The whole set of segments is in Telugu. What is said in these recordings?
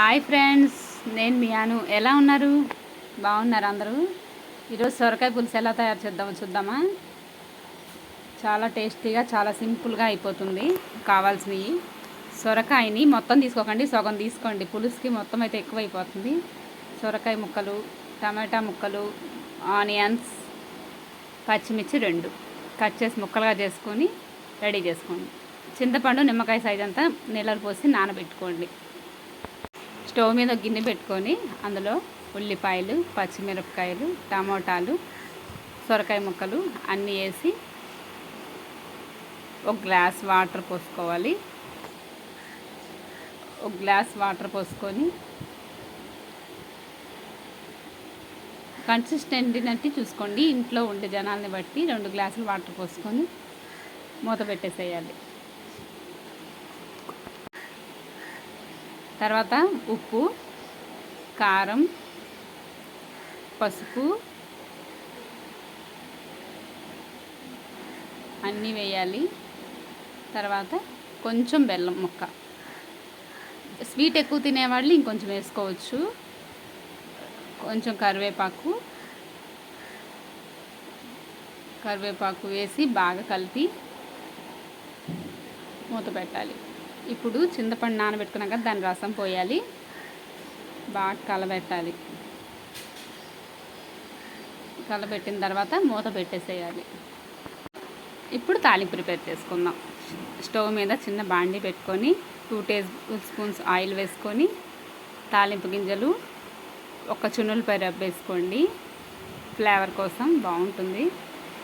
హాయ్ ఫ్రెండ్స్ నేను మియాను. ఎలా ఉన్నారు? బాగున్నారు అందరూ? ఈరోజు సొరకాయ పులుసు ఎలా తయారు చేద్దామో చూద్దామా? చాలా టేస్టీగా చాలా సింపుల్గా అయిపోతుంది కావాల్సినవి. సొరకాయని మొత్తం తీసుకోకండి సగం తీసుకోండి. పులుసుకి మొత్తం అయితే ఎక్కువ అయిపోతుంది సొరకాయ ముక్కలు టమాటా ముక్కలు ఆనియన్స్ పచ్చిమిర్చి రెండు. కట్ చేసి ముక్కలుగా చేసుకొని రెడీ చేసుకోండి. చింతపండు నిమ్మకాయ సైజ్ అంతా నీళ్ళలు పోసి నానబెట్టుకోండి. స్టవ్ మీద గిన్నె పెట్టుకొని అందులో ఉల్లిపాయలు పచ్చిమిరపకాయలు టమోటాలు సొరకాయ ముక్కలు అన్నీ వేసి ఒక గ్లాస్ వాటర్ పోసుకోవాలి. ఒక గ్లాస్ వాటర్ పోసుకొని కన్సిస్టెంట్ని చూసుకోండి. ఇంట్లో ఉండే జనాల్ని బట్టి రెండు గ్లాసులు వాటర్ పోసుకొని మూత పెట్టేసేయాలి. తర్వాత ఉప్పు కారం పసుపు అన్నీ వేయాలి. తర్వాత కొంచెం బెల్లం ముక్క. స్వీట్ ఎక్కువ తినేవాళ్ళు ఇంకొంచెం వేసుకోవచ్చు. కొంచెం కరివేపాకు కరివేపాకు వేసి బాగా కలిపి మూత పెట్టాలి. ఇప్పుడు చింతపండు నానబెట్టుకున్నాక దాని రసం పోయాలి. బాగా కలబెట్టాలి. కలబెట్టిన తర్వాత మూత పెట్టేసేయాలి. ఇప్పుడు తాలింపు ప్రిపేర్ చేసుకుందాం. స్టవ్ మీద చిన్న బాండి పెట్టుకొని టూ టేబుల్ స్పూన్స్ ఆయిల్ వేసుకొని తాలింపు గింజలు ఒక చున్నులపై వేసుకోండి. ఫ్లేవర్ కోసం బాగుంటుంది.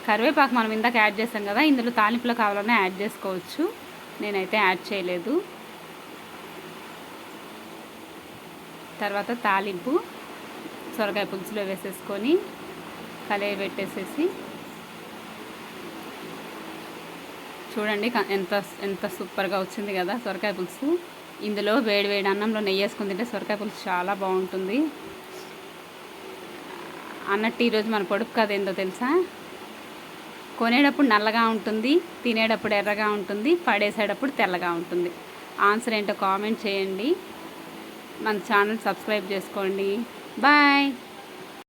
కరివేపాకు మనం ఇందాక యాడ్ చేసాం కదా ఇందులో తాలింపులో కావాలన్నా యాడ్ చేసుకోవచ్చు. నేనైతే యాడ్ చేయలేదు. తర్వాత తాలింపు సొరకాయ పులుసులో వేసేసుకొని కలయి పెట్టేసేసి చూడండి ఎంత ఎంత సూపర్గా వచ్చింది కదా సొరకాయ పులుసు. ఇందులో వేడి వేడి అన్నంలో నెయ్యి వేసుకుని తింటే సొరకాయ పులుసు చాలా బాగుంటుంది. అన్నట్టు ఈరోజు మన పొడుపు కథ ఏందో తెలుసా? కొనేటప్పుడు నల్లగా ఉంటుంది తినేటప్పుడు ఎర్రగా ఉంటుంది పడేసేటప్పుడు తెల్లగా ఉంటుంది. ఆన్సర్ ఏంటో కామెంట్ చేయండి. మన ఛానల్ సబ్స్క్రైబ్ చేసుకోండి. బాయ్